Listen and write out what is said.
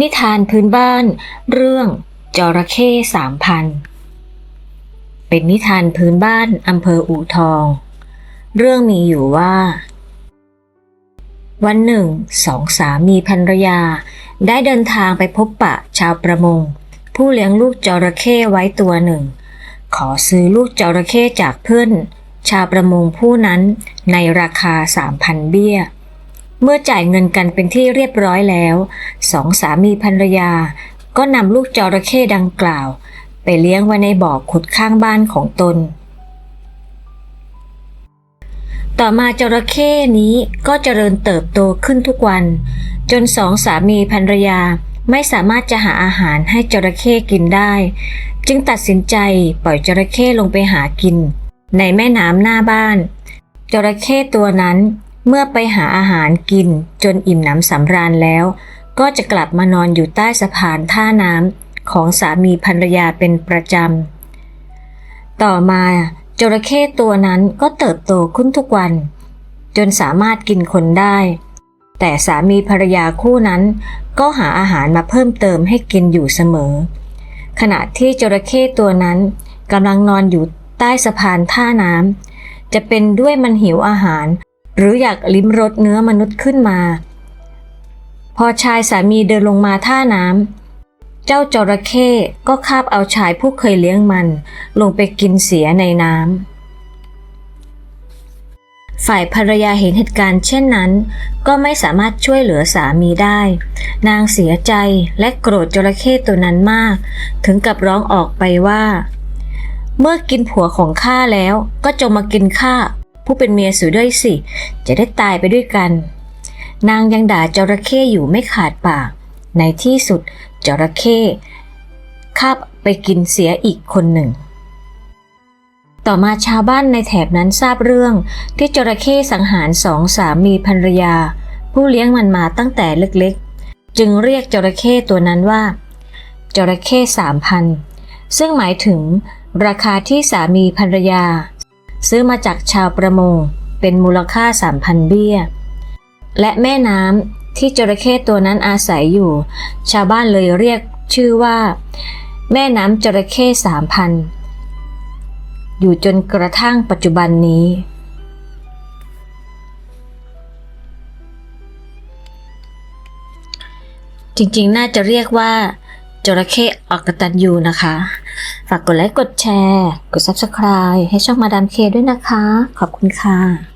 นิทานพื้นบ้าน เรื่องจระเข้สามพัน เป็นนิทานพื้นบ้านอำเภออู่ทอง เรื่องมีอยู่ว่า วันหนึ่งสองสามีภรรยา ได้เดินทางไปพบปะชาวประมง ผู้เลี้ยงลูกจระเข้ไว้ตัวหนึ่ง ขอซื้อลูกจระเข้จากเพื่อน ชาวประมงผู้นั้นในราคาสามพันเบี้ย เมื่อจ่ายเงินกันเป็นที่เรียบร้อยแล้วสองสามีภรรยา ก็นำลูกจระเข้ดังกล่าว ไปเลี้ยงไว้ในบ่อขุดข้างบ้านของตน ต่อมาจระเข้นี้ก็เจริญเติบโตขึ้นทุกวัน จนสองสามีภรรยาไม่สามารถจะหาอาหารให้จระเข้กินได้ จึงตัดสินใจปล่อยจระเข้ลงไปหากิน ในแม่น้ำหน้าบ้านจระเข้ตัวนั้น เมื่อไปหาอาหารกินจนอิ่มหนำสำราญแล้ว ก็จะกลับมานอนอยู่ใต้สะพานท่าน้ำของสามีภรรยาเป็นประจำ ต่อมาจระเข้ตัวนั้นก็เติบโตขึ้นทุกวัน จนสามารถกินคนได้ แต่สามีภรรยาคู่นั้น ก็หาอาหารมาเพิ่มเติมให้กินอยู่เสมอ ขณะที่จระเข้ตัวนั้นกำลังนอนอยู่ใต้สะพานท่าน้ำจะเป็นด้วยมันหิวอาหาร หรืออยากลิ้มรสเนื้อมนุษย์ขึ้นมา พอชายสามีเดินลงมาท่าน้ำเจ้าจระเข้ก็คาบเอาชายผู้เคยเลี้ยงมัน ลงไปกินเสียในน้ำฝ่ายภรรยาเห็นเหตุการณ์เช่นนั้น ก็ไม่สามารถช่วยเหลือสามีได้ นางเสียใจและโกรธจระเข้ตัวนั้นมาก ถึงกับร้องออกไปว่าเมื่อกินผัวของข้าแล้วก็จงมากินข้า ผู้เป็นเมียสูด้วยสิ จะได้ตายไปด้วยกัน นางยังด่าจระเข้อยู่ไม่ขาดปาก ในที่สุดจระเข้คาบไปกินเสียอีกคนหนึ่ง ต่อมาชาวบ้านในแถบนั้นทราบเรื่องที่จระเข้สังหารสองสามีภรรยา ผู้เลี้ยงมันมาตั้งแต่เล็กๆ จึงเรียกจระเข้ตัวนั้นว่า จระเข้สามพันซึ่งหมายถึงราคาที่สามีภรรยา ซื้อมาจากชาวประมง เป็นมูลค่าสามพันเบี้ย และแม่น้ำที่จระเข้ตัวนั้นอาศัยอยู่ ชาวบ้านเลยเรียกชื่อว่า แม่น้ำจระเข้สามพันอยู่จนกระทั่งปัจจุบันนี้ จริงๆ น่าจะเรียกว่าจระเข้ออกตันยูนะคะากกดไลค์กดแชร์ กด Subscribe ให้ช่องมาดามเคด้วยนะคะ ขอบคุณค่ะ